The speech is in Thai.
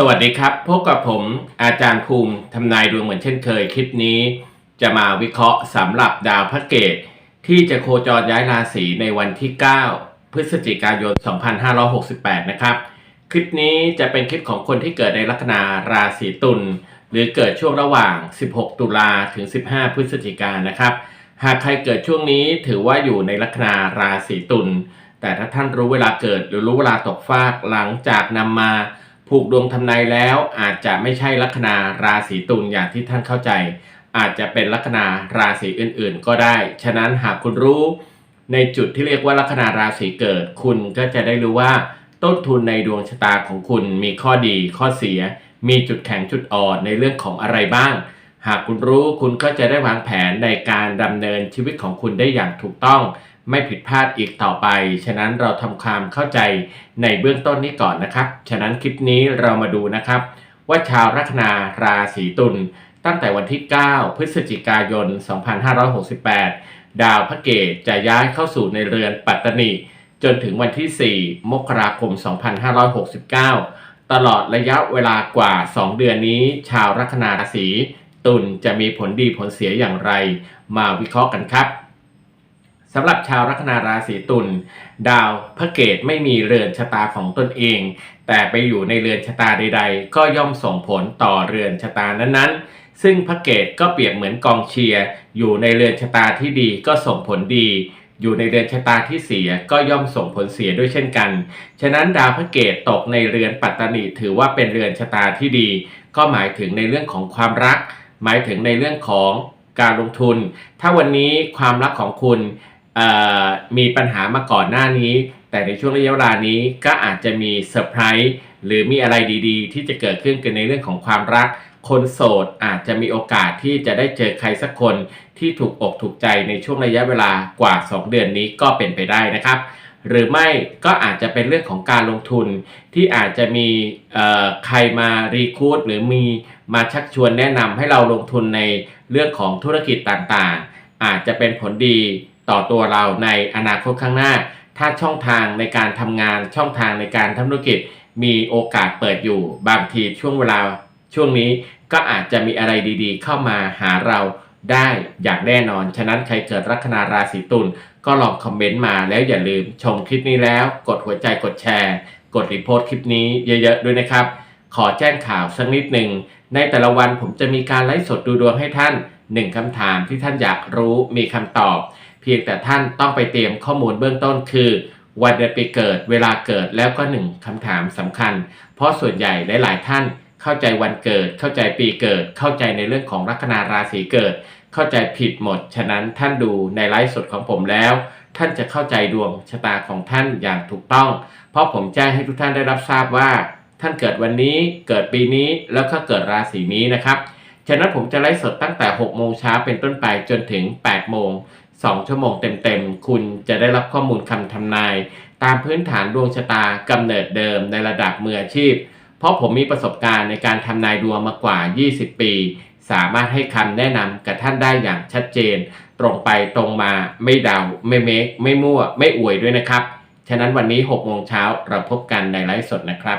สวัสดีครับ พบกับผมอาจารย์ภูมิทำนายดวงเหมือนเช่นเคย คลิปนี้ จะมาวิเคราะห์สำหรับดาวพระเกตที่จะโคจรย้ายราศีในวันที่ 9 พฤศจิกายน 2568 นะครับ คลิปนี้จะเป็นคลิปของคนที่เกิดในลัคนาราศีตุลหรือเกิดช่วงระหว่าง 16 ตุลาถึง 15 พฤศจิกายนนะครับ หากใครเกิดช่วงนี้ถือว่าอยู่ในลัคนาราศีตุลแต่ถ้าท่านรู้เวลาเกิดหรือรู้เวลาตกฟากหลังจากนำมา ผูกดวงทำนายแล้วอาจจะไม่ใช่ลัคนาราศีตุลอย่างที่ท่านเข้าใจ อาจจะเป็นลัคนาราศีอื่นๆ ก็ได้ ฉะนั้นหากคุณรู้ ในจุดที่เรียกว่าลัคนาราศีเกิด คุณก็จะได้รู้ว่า ต้นทุนในดวงชะตาของคุณมีข้อดีข้อเสีย มีจุดแข็งจุดอ่อนในเรื่องของอะไรบ้าง หากคุณรู้คุณก็จะได้วางแผนในการดำเนินชีวิตของคุณได้อย่างถูกต้อง ไม่ผิดพลาดอีกต่อไป ฉะนั้นเราทำความเข้าใจในเบื้องต้นนี้ก่อนนะครับ ฉะนั้นคลิปนี้เรามาดูนะครับ ว่าชาวลัคนาราศีตุลตั้งแต่วันที่ 9 พฤศจิกายน 2568 ดาวพระเกตจะย้ายเข้าสู่ในเรือนปัตตนีจนถึงวันที่ 4 มกราคม 2569 ตลอดระยะเวลากว่า 2 เดือนนี้ ชาวลัคนาราศีตุลจะมีผลดีผลเสียอย่างไร มาวิเคราะห์กันครับ สำหรับชาวลัคนาราศีตุลดาวพระเกตไม่มีเรือนชะตาของตนเอง แต่ไปอยู่ในเรือนชะตาใด ๆ ก็ย่อมส่งผลต่อเรือนชะตานั้นๆ ซึ่งพระเกตก็เปรียบเหมือนกองเชียร์อยู่ในเรือนชะตาที่ดีก็ส่งผลดี อยู่ในเรือนชะตาที่เสียก็ย่อมส่งผลเสียด้วยเช่นกัน ฉะนั้นดาวพระเกตตกในเรือนปัตตานีถือว่าเป็นเรือนชะตาที่ดี ก็หมายถึงในเรื่องของความรัก หมายถึงในเรื่องของการลงทุน ถ้าวันนี้ความรักของคุณ มีปัญหามาก่อนหน้านี้ แต่ในช่วงระยะเวลานี้ก็อาจจะมีเซอร์ไพรส์หรือมีอะไรดีๆ ที่จะเกิดขึ้นกันในเรื่องของความรัก คนโสดอาจจะมีโอกาสที่จะได้เจอใครสักคนที่ถูกอกถูกใจในช่วงระยะเวลากว่า 2 เดือนนี้ก็เป็นไปได้นะครับหรือไม่ก็อาจจะเป็นเรื่องของการลงทุนที่อาจจะมีใครมารีคูดหรือมีมาชักชวนแนะนำให้เราลงทุนในเรื่องของธุรกิจต่างๆ อาจจะเป็นผลดี ต่อตัวเราในอนาคตข้างหน้า ถ้าช่องทางในการทำงานช่องทางในการทำธุรกิจ มีโอกาสเปิดอยู่ บางทีช่วงเวลาช่วงนี้ก็อาจจะมีอะไรดีๆ เข้ามาหาเราได้อย่างแน่นอน ฉะนั้นใครเกิดลัคนาราศีตุลก็ลองคอมเมนต์มาแล้วอย่าลืมชมคลิปนี้แล้ว กดหัวใจกดแชร์ กดรีโพสต์คลิปนี้เยอะๆด้วยนะครับ ขอแจ้งข่าวสักนิดหนึ่งในแต่ละวันผมจะมีการไลฟ์สดดูดวงให้ท่าน หนึ่งคำถามที่ท่านอยากรู้มีคำตอบ เพียงแต่ท่านต้องไปเตรียมข้อมูลเบื้องต้นคือ วันเดือนปีเกิด เวลาเกิดแล้วก็หนึ่งคำถามสำคัญ เพราะส่วนใหญ่หลาย ๆ ท่านเข้าใจวันเกิด เข้าใจปีเกิด เข้าใจในเรื่องของลัคนาราศีเกิด เข้าใจผิดหมด ฉะนั้นท่านดูในไลฟ์สดของผมแล้ว ท่านจะเข้าใจดวงชะตาของท่านอย่างถูกต้อง เพราะผมแจ้งให้ทุกท่านได้รับทราบว่า ท่านเกิดวันนี้ เกิดปีนี้ แล้วก็เกิดราศีนี้นะครับ ฉะนั้นผมจะไลฟ์สดตั้งแต่ 6 โมงเช้าเป็นต้นไปจนถึง 8 โมง 2 ชั่วโมงเต็มๆ คุณจะได้รับข้อมูลคำทำนาย ตามพื้นฐานดวงชะตากำเนิดเดิมในระดับมืออาชีพ เพราะผมมีประสบการณ์ในการทำนายดวงมากว่า 20 ปี สามารถให้คำแนะนำกับท่านได้อย่างชัดเจน ตรงไปตรงมาไม่เดา ไม่เมคไม่มั่ว ไม่อวยด้วยนะครับ ฉะนั้นวันนี้ 6 โมงเช้าเราพบกันในไลฟ์สดนะครับ